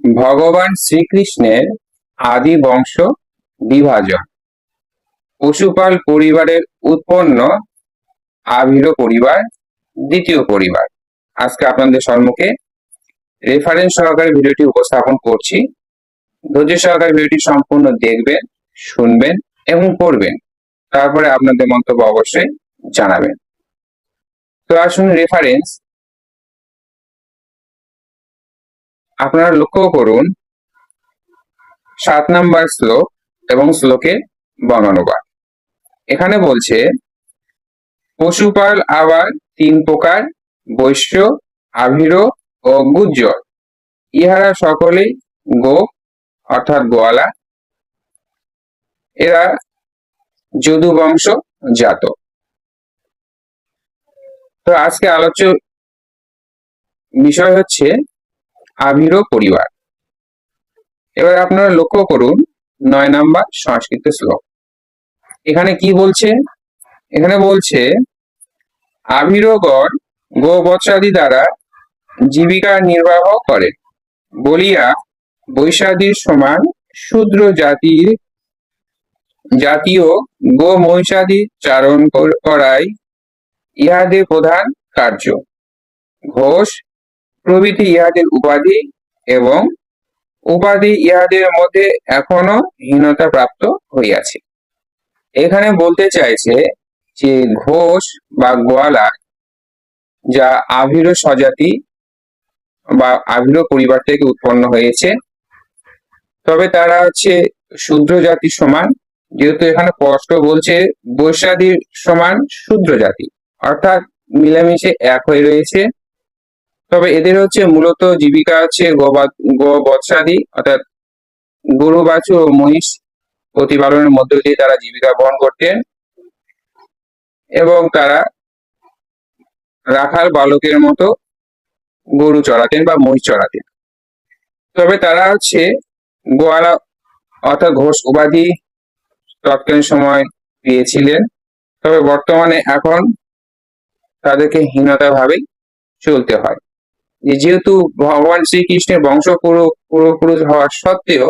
ভগবান শ্রীকৃষ্ণের আদি বংশ বিভাজন। পশুপাল পরিবারের উৎপন্ন আভির পরিবার, দ্বিতীয় পরিবার। আজকে আপনাদের সম্মুখে রেফারেন্স সহকারে ভিডিওটি উপস্থাপন করছি। ধৈর্য সহকারে ভিডিওটি সম্পূর্ণ দেখবেন, শুনবেন এবং পড়বেন। তারপরে আপনাদের মন্তব্য অবশ্যই জানাবেন। তো আসুন রেফারেন্স আপনারা লক্ষ্য করুন, সাত নাম্বার শ্লোক এবং শ্লোকের বর্ণানুবাদ। এখানে বলছে, পশুপাল আবার তিন প্রকার, বৈশ্য, আভির ও গুজ্জর। ইহারা সকলেই গো অর্থাৎ গোয়ালা। এরা যদু বংশ জাত। তো আজকে আলোচ্য বিষয় হচ্ছে আভির পরিবার। এবার আপনারা লক্ষ্য করুন, নয় নাম্বার সংস্কৃত শ্লোক। এখানে কি বলছে? এখানে বলছে আভিরগণ গোবৎসাদি দ্বারা জীবিকা নির্বাহ করে, বলিয়া বৈশাদীর সমান শূদ্র জাতির জাতীয় গো মহিষাদি চারণ কর- করাই ইহাদের প্রধান কার্য। ঘোষ প্রভৃতি ইহাদের উপাধি এবং উপাধি ইহাদের মধ্যে এখনও হীনতা প্রাপ্ত হইয়াছে। এখানে বলতে চাইছে যে ঘোষ বা গোয়ালা যা আভির স্বজাতি বা আভির পরিবার থেকে উৎপন্ন হয়েছে, তবে তারা হচ্ছে শূদ্র জাতির সমান, যেহেতু এখানে স্পষ্ট বলছে বৈশাদীর সমান শূদ্র জাতি, অর্থাৎ মিলেমিশে এক হয়ে রয়েছে। তবে এদের হচ্ছে মূলত জীবিকা হচ্ছে গোবা- গো বৎসাদি অর্থাৎ গরু, বাছু ও মহিষ প্রতিপালনের মধ্য দিয়ে তারা জীবিকা বহন করতেন এবং তারা রাখাল বালকের মতো গরু চড়াতেন বা মহিষ চড়াতেন। তবে তারা হচ্ছে গোয়ালা অর্থাৎ ঘোষ উপাধি তৎকালীন সময় পেয়েছিলেন। তবে বর্তমানে এখন তাদেরকে হীনতা ভাবেই চলতে হয়। যেহেতু ভগবান শ্রীকৃষ্ণের বংশ পুরো পূর্বপুরুষ হওয়া সত্ত্বেও